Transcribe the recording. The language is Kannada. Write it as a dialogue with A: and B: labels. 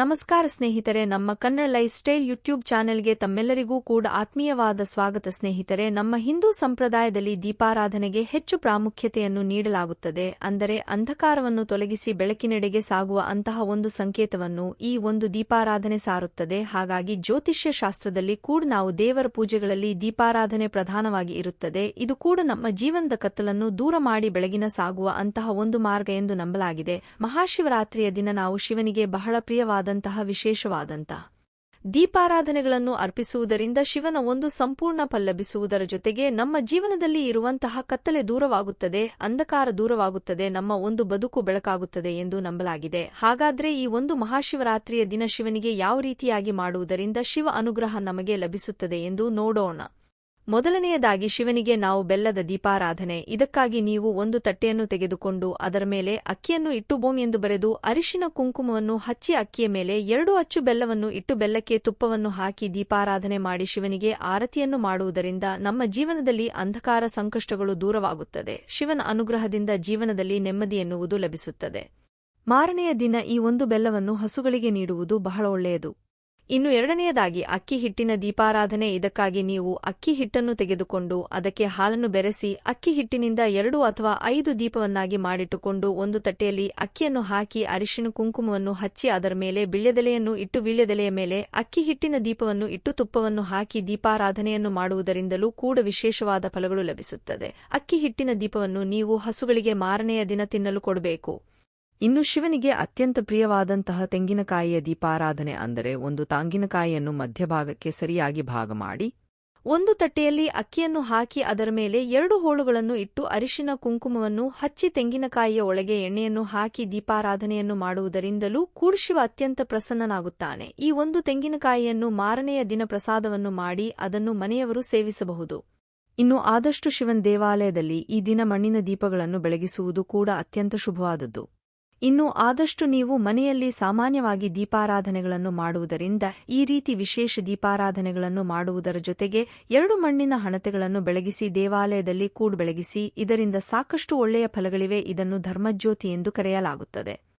A: ನಮಸ್ಕಾರ ಸ್ನೇಹಿತರೆ, ನಮ್ಮ ಕನ್ನಡ ಲೈಫ್ ಸ್ಟೈಲ್ ಯೂಟ್ಯೂಬ್ ಚಾನೆಲ್ಗೆ ತಮ್ಮೆಲ್ಲರಿಗೂ ಕೂಡ ಆತ್ಮೀಯವಾದ ಸ್ವಾಗತ ಸ್ನೇಹಿತರೆ. ನಮ್ಮ ಹಿಂದೂ ಸಂಪ್ರದಾಯದಲ್ಲಿ ದೀಪಾರಾಧನೆಗೆ ಹೆಚ್ಚು ಪ್ರಾಮುಖ್ಯತೆಯನ್ನು ನೀಡಲಾಗುತ್ತದೆ. ಅಂದರೆ ಅಂಧಕಾರವನ್ನು ತೊಲಗಿಸಿ ಬೆಳಕಿನೆಡೆಗೆ ಸಾಗುವ ಅಂತಹ ಒಂದು ಸಂಕೇತವನ್ನು ಈ ಒಂದು ದೀಪಾರಾಧನೆ ಸಾರುತ್ತದೆ. ಹಾಗಾಗಿ ಜ್ಯೋತಿಷ್ಯ ಶಾಸ್ತ್ರದಲ್ಲಿ ಕೂಡ ನಾವು ದೇವರ ಪೂಜೆಗಳಲ್ಲಿ ದೀಪಾರಾಧನೆ ಪ್ರಧಾನವಾಗಿ ಇರುತ್ತದೆ. ಇದು ಕೂಡ ನಮ್ಮ ಜೀವನದ ಕತ್ತಲನ್ನು ದೂರ ಮಾಡಿ ಬೆಳಗಿನ ಸಾಗುವ ಅಂತಹ ಒಂದು ಮಾರ್ಗ ಎಂದು ನಂಬಲಾಗಿದೆ. ಮಹಾಶಿವರಾತ್ರಿಯ ದಿನ ನಾವು ಶಿವನಿಗೆ ಬಹಳ ಪ್ರಿಯವಾದಂತಹ ವಿಶೇಷವಾದಂತಹ ದೀಪಾರಾಧನೆಗಳನ್ನು ಅರ್ಪಿಸುವುದರಿಂದ ಶಿವನ ಒಂದು ಸಂಪೂರ್ಣ ಪಲ್ಲಭಿಸುವುದರ ಜೊತೆಗೆ ನಮ್ಮ ಜೀವನದಲ್ಲಿ ಇರುವಂತಹ ಕತ್ತಲೆ ದೂರವಾಗುತ್ತದೆ, ಅಂಧಕಾರ ದೂರವಾಗುತ್ತದೆ, ನಮ್ಮ ಒಂದು ಬದುಕು ಬೆಳಕಾಗುತ್ತದೆ ಎಂದು ನಂಬಲಾಗಿದೆ. ಹಾಗಾದ್ರೆ ಈ ಒಂದು ಮಹಾಶಿವರಾತ್ರಿಯ ದಿನ ಶಿವನಿಗೆ ಯಾವ ರೀತಿಯಾಗಿ ಮಾಡುವುದರಿಂದ ಶಿವ ಅನುಗ್ರಹ ನಮಗೆ ಲಭಿಸುತ್ತದೆ ಎಂದು ನೋಡೋಣ. ಮೊದಲನೆಯದಾಗಿ ಶಿವನಿಗೆ ನಾವು ಬೆಲ್ಲದ ದೀಪಾರಾಧನೆ. ಇದಕ್ಕಾಗಿ ನೀವು ಒಂದು ತಟ್ಟೆಯನ್ನು ತೆಗೆದುಕೊಂಡು ಅದರ ಮೇಲೆ ಅಕ್ಕಿಯನ್ನು ಇಟ್ಟು ಬೋಮ್ ಎಂದು ಬರೆದು ಅರಿಶಿನ ಕುಂಕುಮವನ್ನು ಹಚ್ಚಿ ಅಕ್ಕಿಯ ಮೇಲೆ ಎರಡು ಅಚ್ಚು ಬೆಲ್ಲವನ್ನು ಇಟ್ಟು ಬೆಲ್ಲಕ್ಕೆ ತುಪ್ಪವನ್ನು ಹಾಕಿ ದೀಪಾರಾಧನೆ ಮಾಡಿ ಶಿವನಿಗೆ ಆರತಿಯನ್ನು ಮಾಡುವುದರಿಂದ ನಮ್ಮ ಜೀವನದಲ್ಲಿ ಅಂಧಕಾರ ಸಂಕಷ್ಟಗಳು ದೂರವಾಗುತ್ತದೆ. ಶಿವನ ಅನುಗ್ರಹದಿಂದ ಜೀವನದಲ್ಲಿ ನೆಮ್ಮದಿ ಎನ್ನುವುದು ಲಭಿಸುತ್ತದೆ. ಮಾರನೆಯ ದಿನ ಈ ಒಂದು ಬೆಲ್ಲವನ್ನು ಹಸುಗಳಿಗೆ ನೀಡುವುದು ಬಹಳ ಒಳ್ಳೆಯದು. ಇನ್ನು ಎರಡನೆಯದಾಗಿ ಅಕ್ಕಿ ಹಿಟ್ಟಿನ ದೀಪಾರಾಧನೆ. ಇದಕ್ಕಾಗಿ ನೀವು ಅಕ್ಕಿ ಹಿಟ್ಟನ್ನು ತೆಗೆದುಕೊಂಡು ಅದಕ್ಕೆ ಹಾಲನ್ನು ಬೆರೆಸಿ ಅಕ್ಕಿ ಹಿಟ್ಟಿನಿಂದ ಎರಡು ಅಥವಾ ಐದು ದೀಪವನ್ನಾಗಿ ಮಾಡಿಟ್ಟುಕೊಂಡು ಒಂದು ತಟ್ಟೆಯಲ್ಲಿ ಅಕ್ಕಿಯನ್ನು ಹಾಕಿ ಅರಿಶಿನ ಕುಂಕುಮವನ್ನು ಹಚ್ಚಿ ಅದರ ಮೇಲೆ ಬಿಳ್ಯದೆಲೆಯನ್ನು ಇಟ್ಟು ಬಿಳ್ಯದೆಲೆಯ ಮೇಲೆ ಅಕ್ಕಿ ಹಿಟ್ಟಿನ ದೀಪವನ್ನು ಇಟ್ಟು ತುಪ್ಪವನ್ನು ಹಾಕಿ ದೀಪಾರಾಧನೆಯನ್ನು ಮಾಡುವುದರಿಂದಲೂ ಕೂಡ ವಿಶೇಷವಾದ ಫಲಗಳು ಲಭಿಸುತ್ತದೆ. ಅಕ್ಕಿ ಹಿಟ್ಟಿನ ದೀಪವನ್ನು ನೀವು ಹಸುಗಳಿಗೆ ಮಾರನೆಯ ದಿನ ತಿನ್ನಲು ಕೊಡಬೇಕು. ಇನ್ನು ಶಿವನಿಗೆ ಅತ್ಯಂತ ಪ್ರಿಯವಾದಂತಹ ತೆಂಗಿನಕಾಯಿಯ ದೀಪಾರಾಧನೆ ಅಂದರೆ ಒಂದು ತಾಂಗಿನಕಾಯಿಯನ್ನು ಮಧ್ಯಭಾಗಕ್ಕೆ ಸರಿಯಾಗಿ ಭಾಗ ಮಾಡಿ, ಒಂದು ತಟ್ಟೆಯಲ್ಲಿ ಅಕ್ಕಿಯನ್ನು ಹಾಕಿ ಅದರ ಮೇಲೆ ಎರಡು ಹೋಳುಗಳನ್ನು ಇಟ್ಟು ಅರಿಶಿನ ಕುಂಕುಮವನ್ನು ಹಚ್ಚಿ ತೆಂಗಿನಕಾಯಿಯ ಒಳಗೆ ಎಣ್ಣೆಯನ್ನು ಹಾಕಿ ದೀಪಾರಾಧನೆಯನ್ನು ಮಾಡುವುದರಿಂದಲೂ ಕೂಡ್ಶಿವ ಅತ್ಯಂತ ಪ್ರಸನ್ನನಾಗುತ್ತಾನೆ. ಈ ಒಂದು ತೆಂಗಿನಕಾಯಿಯನ್ನು ಮಾರನೆಯ ದಿನ ಪ್ರಸಾದವನ್ನು ಮಾಡಿ ಅದನ್ನು ಮನೆಯವರು ಸೇವಿಸಬಹುದು. ಇನ್ನು ಆದಷ್ಟು ಶಿವನ್ ದೇವಾಲಯದಲ್ಲಿ ಈ ದಿನ ಮಣ್ಣಿನ ದೀಪಗಳನ್ನು ಬೆಳಗಿಸುವುದು ಕೂಡ ಅತ್ಯಂತ ಶುಭವಾದದ್ದು. ಇನ್ನು ಆದಷ್ಟು ನೀವು ಮನೆಯಲ್ಲಿ ಸಾಮಾನ್ಯವಾಗಿ ದೀಪಾರಾಧನೆಗಳನ್ನು ಮಾಡುವುದರಿಂದ ಈ ರೀತಿ ವಿಶೇಷ ದೀಪಾರಾಧನೆಗಳನ್ನು ಮಾಡುವುದರ ಜೊತೆಗೆ ಎರಡು ಮಣ್ಣಿನ ಹಣತೆಗಳನ್ನು ಬೆಳಗಿಸಿ ದೇವಾಲಯದಲ್ಲಿ ಕೂಡ್ ಬೆಳಗಿಸಿ ಇದರಿಂದ ಸಾಕಷ್ಟು ಒಳ್ಳೆಯ ಫಲಗಳಿವೆ ಇದನ್ನು ಧರ್ಮಜ್ಯೋತಿ ಎಂದು ಕರೆಯಲಾಗುತ್ತದೆ.